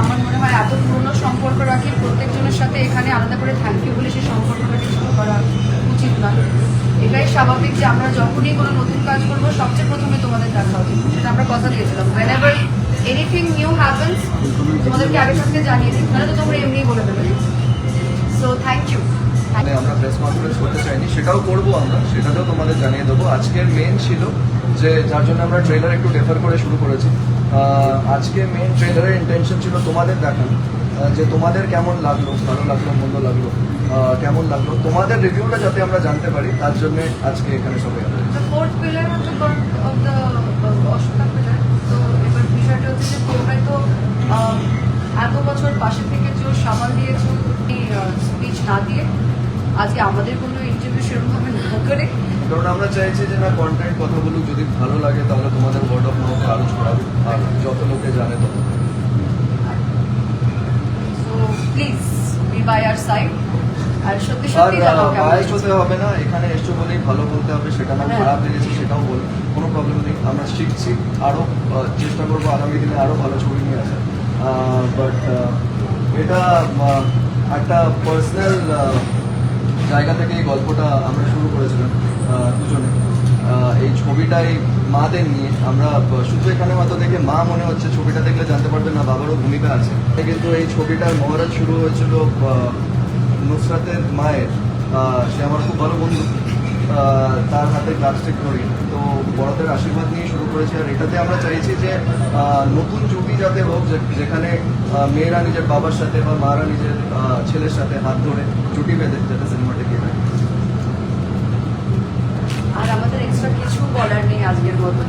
আমার মনে হয় এত পুরনো সম্পর্ক রাখি, প্রত্যেকজনের সাথে এখানে আলাদা করে থ্যাংক ইউ বলে সেই সম্পর্কটাকে শুরু করা উচিত নয়। এটাই স্বাভাবিক যে আমরা যখনই কোনো নতুন কাজ করব, সবচেয়ে প্রথমে তোমাদের দেখা উচিত। সেটা আমরা কথা দিয়েছিলাম। Whenever anything new happens তোমাদেরকে আগে থাকতে জানিয়ে দিই। তাহলে তো তোমরা এমনিই বলে দেবে। সো থ্যাংক ইউ মানে আমরা প্রেস কনফারেন্স করতে চাইনি, সেটাও করব আমরা, সেটাতেও তোমাদের জানিয়ে দেবো। আজকের মেন ছিল যে, যার জন্য আমরা ট্রেলার একটু রেফার করে শুরু করেছি। আজকে মেন ট্রেলারের ইন্টেনশন ছিল তোমাদের দেখানো যে তোমাদের কেমন লাগল, ভালো লাগল, মন্দ লাগল কেমন লাগল, তোমাদের রিভিউটা যাতে আমরা জানতে পারি, তার জন্য আজকে এখানে সবাই এত বছর পাশে থেকে যে সামাল দিয়েছ স্পিচ না দিয়ে। আজকে আমাদের কোনো ইন্টারভিউ সেরকমভাবে না করে। কারণ আমরা চাইছি যে না কন্টেন্ট কথা বলুক যদি ভালো লাগে তাহলে তোমাদের ওয়ার্ড অফ মাউথে আরও ছড়াবে। আর যত লোকে জানে তত। Please be by our side আর সত্যি সত্যি জানাও কেমন হতে হবে না এখানে এসছো বলেই ভালো বলতে হবে সেটা না হ্যাঁ। খারাপ লেগেছে সেটাও বল কোনো প্রবলেম নেই। আমরা শিখছি আরও চেষ্টা করব আগামী দিনে আরও ভালো ছবি নিয়ে আসা বাট এটা একটা পার্সোনাল জায়গা থেকে এই গল্পটা আমরা শুরু করেছিলাম দুজনে। এই ছবিটাই মাদের নিয়ে আমরা, শুধু এখানে হয়তো দেখে মা মনে হচ্ছে ছবিটা দেখলে জানতে পারবেন না, বাবারও ভূমিকা আছে। কিন্তু এই ছবিটার মহারাজ শুরু হয়েছিল নুসরাতের মায়ের সে আমার খুব ভালো বন্ধু। তার হাতে প্লাস্টিক ধরি তো বড়দের আশীর্বাদ নিয়ে শুরু করেছি। আর এটাতে আমরা চাইছি যে নতুন জুটি যাতে হোক যেখানে মেয়েরা নিজের বাবার সাথে বা মারা নিজের ছেলের সাথে হাত ধরে জুটি বেঁধে যাতে সিনেমাটি গিয়ে আর আমাদের এক্সট্রা কিছু বলার নেই আজকের মতো।